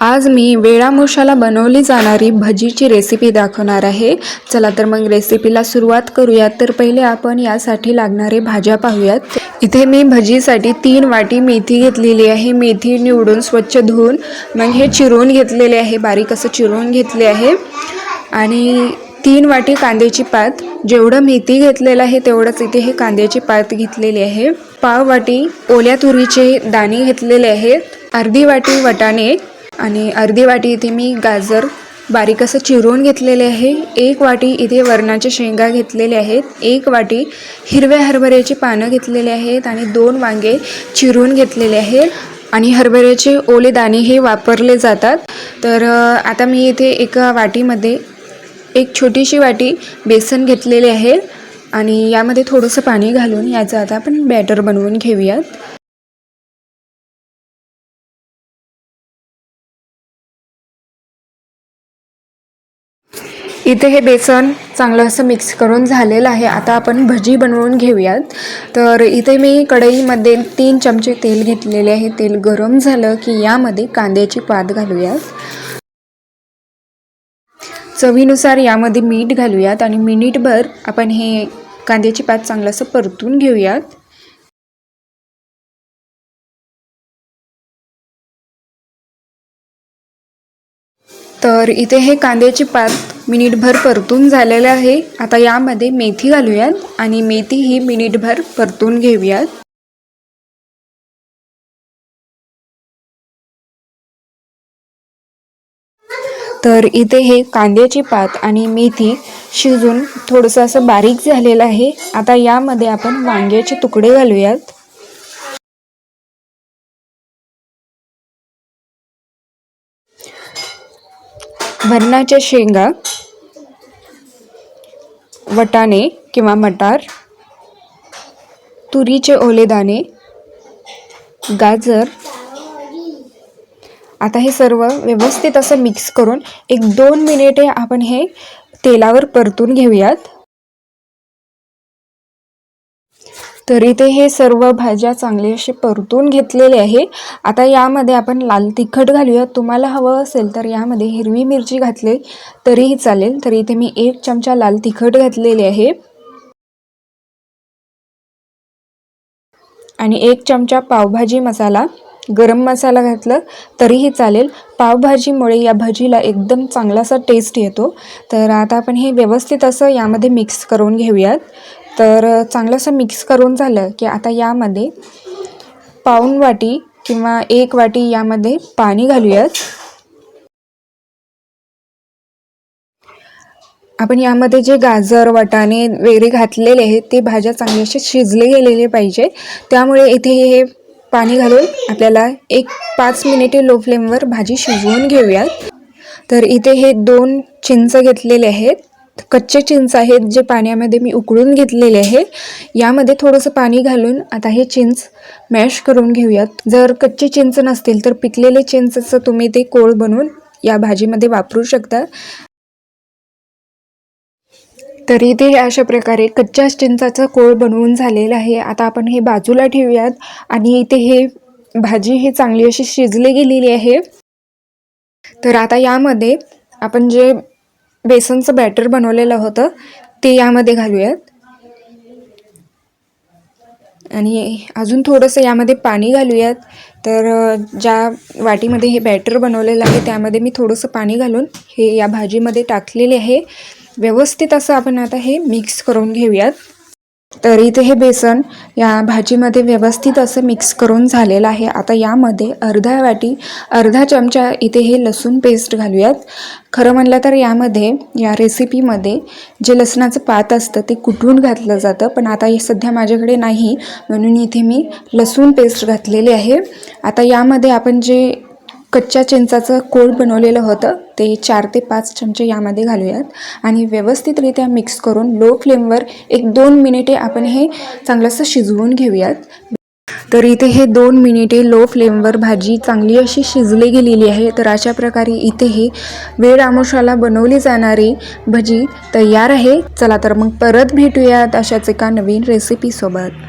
आज मी वेळामुशाला बनवली जाणारी भजीची रेसिपी दाखवणार आहे. चला तर मग रेसिपीला सुरुवात करूयात. तर पहिले आपण यासाठी लागणारे भाज्या पाहूयात. इथे मी भजीसाठी तीन वाटी मेथी घेतलेली आहे. मेथी निवडून स्वच्छ धुवून मग हे चिरून घेतलेले आहे. बारीक असं चिरून घेतले आहे. आणि तीन वाटी कांद्याची पात. जेवढं मेथी घेतलेलं आहे तेवढंच इथे हे कांद्याची पात घेतलेली आहे. पाव वाटी ओल्या तुरीचे दाणे घेतलेले आहेत अर्धी वाटी वटाणे. आणि अर्धी वाटी इथे मी गाजर बारीक असं चिरून घेतलेले आहे. एक वाटी इथे वरणाच्या शेंगा घेतलेले आहेत. एक वाटी हिरव्या हरभऱ्याची पानं घेतलेले आहेत आणि दोन वांगे चिरून घेतलेले आहेत. आणि हरभऱ्याचे ओले दाणे हे वापरले जातात. तर आता मी इथे एका वाटीमध्ये एक छोटीशी वाटी बेसन घेतलेले आहे. आणि यामध्ये थोडंसं पाणी घालून याचं आता आपण बॅटर बनवून घेऊयात. इथे हे बेसन चांगलं असं मिक्स करून झालेलं आहे. आता आपण भजी बनवून घेऊयात. तर इथे मी कढईमध्ये तीन चमचे तेल घेतलेले आहे. तेल गरम झालं की यामध्ये कांद्याची पात घालूयात. चवीनुसार यामध्ये मीठ घालूयात आणि मिनिटभर आपण हे कांद्याची पात चांगलं असं परतून घेऊयात. तर इथे हे कांद्याची पात मिनिटभर परतून झालेलं आहे. आता यामध्ये मेथी घालूयात आणि मेथी ही मिनिटभर परतून घेऊयात. तर इथे हे कांद्याची पात आणि मेथी शिजून थोडंसं असं बारीक झालेलं आहे. आता यामध्ये आपण वांग्याचे तुकडे घालूयात. भरणाच्या शेंगा वटाणे किंवा मटार तुरीचे ओले दाणे गाजर. आता हे सर्व व्यवस्थित असं मिक्स करून एक दोन मिनिटे आपण हे तेलावर परतून घेऊयात. तर इथे हे सर्व भाज्या चांगले असे परतून घेतलेले आहे. आता यामध्ये आपण लाल तिखट घालूया. तुम्हाला हवं असेल तर यामध्ये हिरवी मिरची घातली तरीही चालेल. तर इथे मी एक चमचा लाल तिखट घातलेले आहे. आणि एक चमचा पावभाजी मसाला गरम मसाला घातलं तरीही चालेल. पावभाजीमुळे या भाजीला एकदम चांगलासा टेस्ट येतो. तर आता आपण हे व्यवस्थित असं यामध्ये मिक्स करून घेऊयात. तर चांगलंसं मिक्स करून झालं की आता यामध्ये पाऊण वाटी किंवा एक वाटी यामध्ये पाणी घालूयात. आपण यामध्ये जे गाजर वटाणे वगैरे घातलेले आहेत ते भाज्या चांगले असे शिजले गेलेले पाहिजे. त्यामुळे इथे हे पाणी घालून आपल्याला एक पाच मिनिटे लो फ्लेमवर भाजी शिजवून घेऊयात. तर इथे हे दोन चिंच घेतलेले आहेत. कच्चे चिंच आहेत जे पाण्यामध्ये मी उकळून घेतलेले आहे यामध्ये थोडंसं पाणी घालून आता हे चिंच मॅश करून घेऊयात. जर कच्चे चिंच नसतील तर पिकलेले चिंचचं तुम्ही ते कोळ बनवून या भाजीमध्ये वापरू शकता. तरी ते हे अशा प्रकारे कच्च्या चिंचाचा कोळ बनवून झालेला आहे. आता आपण हे बाजूला ठेवूयात आणि इथे हे भाजी ही चांगली अशी शिजली गेलेली आहे. तर आता यामध्ये आपण जे बेसनचं बॅटर बनवलेलं होतं. ते यामध्ये घालूयात. आणि अजून थोडंसं यामध्ये पाणी घालूयात. तर ज्या वाटीमध्ये हे बॅटर बनवलेलं आहे त्यामध्ये मी थोडंसं पाणी घालून हे या भाजीमध्ये टाकलेले आहे. व्यवस्थित असं आपण आता हे मिक्स करून घेऊयात. तर इथे हे बेसन या भाजीमध्ये व्यवस्थित असं मिक्स करून झालेलं आहे. आता यामध्ये अर्धा वाटी अर्धा चमचा इथे हे लसूण पेस्ट घालूयात. खरं म्हणलं तर यामध्ये या रेसिपीमध्ये जे लसणाचं पात असतं ते कुठून घातलं जातं? पण आता हे सध्या माझ्याकडे नाही. म्हणून इथे मी लसूण पेस्ट घातलेली आहे. आता यामध्ये आपण जे कच्च्या चिंचाचं कोळ बनवलेलं होतं. ते चार ते पाच चमचे यामध्ये घालूयात. आणि व्यवस्थितरित्या मिक्स करून लो फ्लेमवर एक दोन मिनिटे आपण हे चांगलंसं शिजवून घेऊयात. तर इथे हे दोन मिनिटे लो फ्लेमवर भाजी चांगली अशी शिजली गेलेली आहे. तर अशा प्रकारे इथे हे वेळ आमोशाला बनवली जाणारी भजी तयार आहे. चला तर मग परत भेटूयात अशाच एका नवीन रेसिपीसोबत